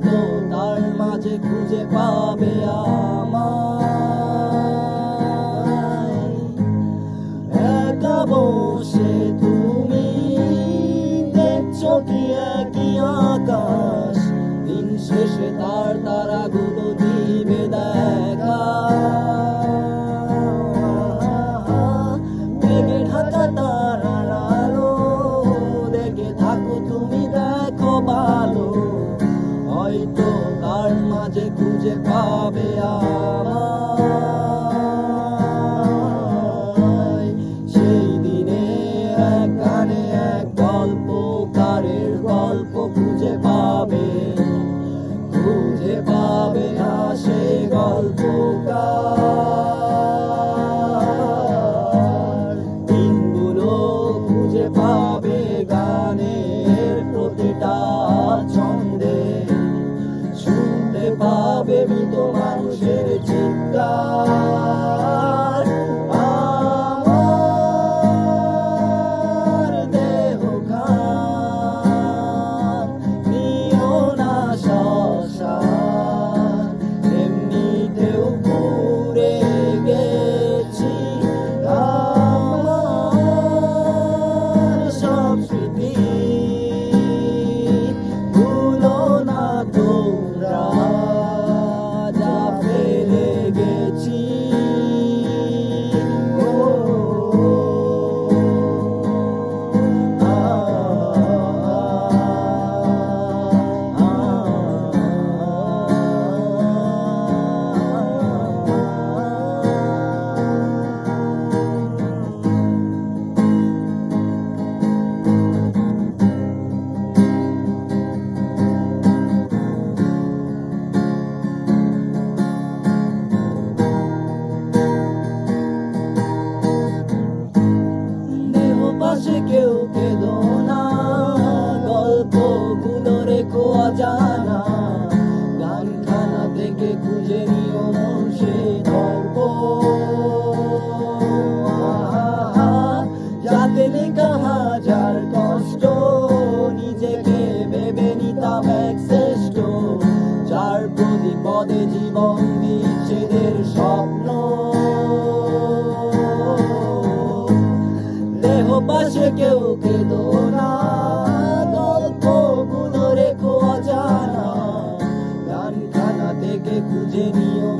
হয়তো তার মাঝে খুঁজে পাবে আমার একা বসে তুমি দেখছ কি একই আকাশ? দিন শেষে তার তারাগুলো দিবে দেখা মানুষের চিৎকার। পাশে কেউ কেঁদো না, গল্পগুলো রেখো অজানা, গানখানা থেকে খুঁজে নিও মন সেই গল্প। যাতে লেখা হাজার কষ্ট, নিজেকে ভেবে নিতাম এক শ্রেষ্ঠ, যার প্রতি পদে জীবন বিচ্ছেদের স্বপ্ন। পাশে কেউ কেঁদো না গল্পগুলো রেখো অজানা গানখানা থেকে খুঁজে নিও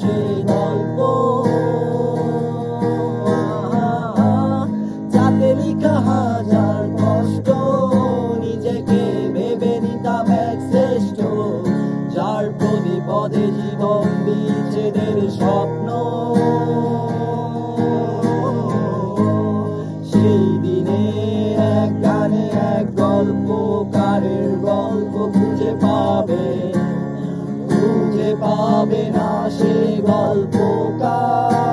সেই গল্প এক গল্পকারের গল্প খুঁজে পাবে। খুঁজে পাবে না সে গল্পকার।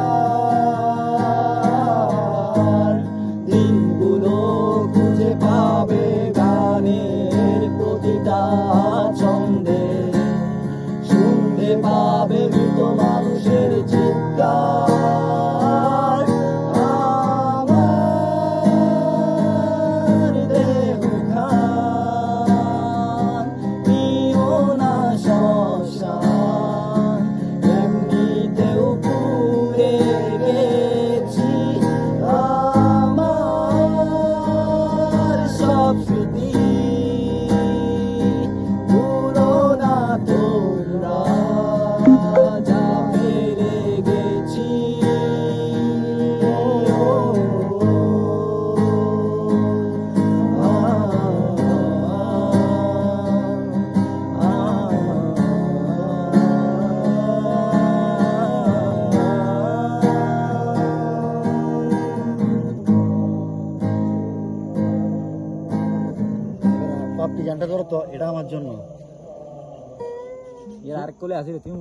você Deus পাপড়ি গানটা করো তো এটা আমার জন্য। এর আর কোলে তুমি